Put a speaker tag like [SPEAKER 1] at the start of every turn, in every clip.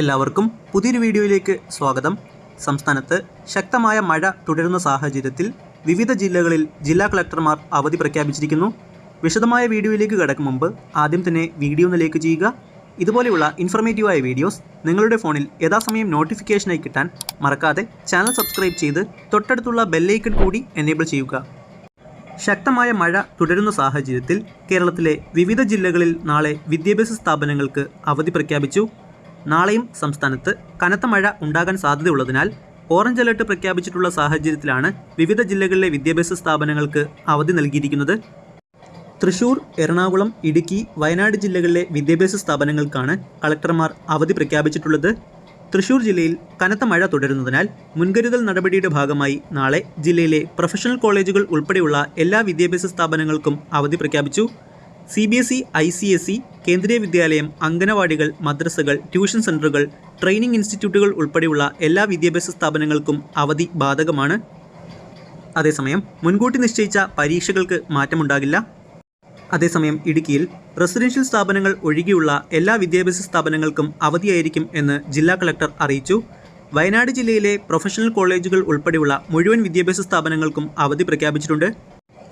[SPEAKER 1] എല്ലാവർക്കും പുതിയൊരു വീഡിയോയിലേക്ക് സ്വാഗതം. സംസ്ഥാനത്ത് ശക്തമായ മഴ തുടരുന്ന സാഹചര്യത്തിൽ വിവിധ ജില്ലകളിൽ ജില്ലാ കളക്ടർമാർ അവധി പ്രഖ്യാപിച്ചിരിക്കുന്നു. വിശദമായ വീഡിയോയിലേക്ക് കടക്കും മുമ്പ് ആദ്യം തന്നെ വീഡിയോ ഒന്ന് ലൈക്ക് ചെയ്യുക. ഇതുപോലെയുള്ള ഇൻഫർമേറ്റീവായ വീഡിയോസ് നിങ്ങളുടെ ഫോണിൽ യഥാസമയം നോട്ടിഫിക്കേഷനായി കിട്ടാൻ മറക്കാതെ ചാനൽ സബ്സ്ക്രൈബ് ചെയ്ത് തൊട്ടടുത്തുള്ള ബെല്ലൈക്കൺ കൂടി എനേബിൾ ചെയ്യുക. ശക്തമായ മഴ തുടരുന്ന സാഹചര്യത്തിൽ കേരളത്തിലെ വിവിധ ജില്ലകളിൽ നാളെ വിദ്യാഭ്യാസ സ്ഥാപനങ്ങൾക്ക് അവധി പ്രഖ്യാപിച്ചു. നാളെയും സംസ്ഥാനത്ത് കനത്ത മഴ ഉണ്ടാകാൻ സാധ്യതയുള്ളതിനാൽ ഓറഞ്ച് അലർട്ട് പ്രഖ്യാപിച്ചിട്ടുള്ള സാഹചര്യത്തിലാണ് വിവിധ ജില്ലകളിലെ വിദ്യാഭ്യാസ സ്ഥാപനങ്ങൾക്ക് അവധി നൽകിയിരിക്കുന്നത്. തൃശൂർ എറണാകുളം ഇടുക്കി വയനാട് ജില്ലകളിലെ വിദ്യാഭ്യാസ സ്ഥാപനങ്ങൾക്കാണ് കളക്ടർമാർ അവധി പ്രഖ്യാപിച്ചിട്ടുള്ളത്. തൃശൂർ ജില്ലയിൽ കനത്ത മഴ തുടരുന്നതിനാൽ മുൻകരുതൽ നടപടിയുടെ ഭാഗമായി നാളെ ജില്ലയിലെ പ്രൊഫഷണൽ കോളേജുകൾ ഉൾപ്പെടെയുള്ള എല്ലാ വിദ്യാഭ്യാസ സ്ഥാപനങ്ങൾക്കും അവധി പ്രഖ്യാപിച്ചു. C B S E I C S E Kendriya Vidyalaya അംഗനവാടികൾ മദ്രസകൾ tuition സെന്ററുകൾ ട്രെയിനിംഗ് ഇൻസ്റ്റിറ്റ്യൂട്ടുകൾ ഉൾപ്പെടെയുള്ള എല്ലാ വിദ്യാഭ്യാസ സ്ഥാപനങ്ങൾക്കും അവധി ബാധകമാണ്. അതേസമയം മുൻകൂട്ടി നിശ്ചയിച്ച പരീക്ഷകൾക്ക് മാറ്റമുണ്ടാകില്ല. അതേസമയം ഇടുക്കിയിൽ റെസിഡൻഷ്യൽ സ്ഥാപനങ്ങൾ ഒഴികെയുള്ള എല്ലാ വിദ്യാഭ്യാസ സ്ഥാപനങ്ങൾക്കും അവധിയായിരിക്കും എന്ന് ജില്ലാ കളക്ടർ അറിയിച്ചു. വയനാട് ജില്ലയിലെ പ്രൊഫഷണൽ കോളേജുകൾ ഉൾപ്പെടെയുള്ള മുഴുവൻ വിദ്യാഭ്യാസ സ്ഥാപനങ്ങൾക്കും അവധി പ്രഖ്യാപിച്ചിട്ടുണ്ട്.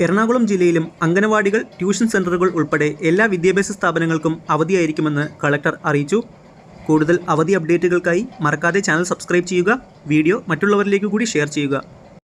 [SPEAKER 1] എറണാകുളം ജില്ലയിലും അംഗനവാടികൾ ട്യൂഷൻ സെന്ററുകൾ ഉൾപ്പെടെ എല്ലാ വിദ്യാഭ്യാസ സ്ഥാപനങ്ങൾക്കും അവധിയായിരിക്കുമെന്ന് കളക്ടർ അറിയിച്ചു. കൂടുതൽ അവധി അപ്ഡേറ്റുകൾക്കായി മറക്കാതെ ചാനൽ സബ്സ്ക്രൈബ് ചെയ്യുക വീഡിയോ മറ്റുള്ളവരിലേക്ക് കൂടി ഷെയർ ചെയ്യുക.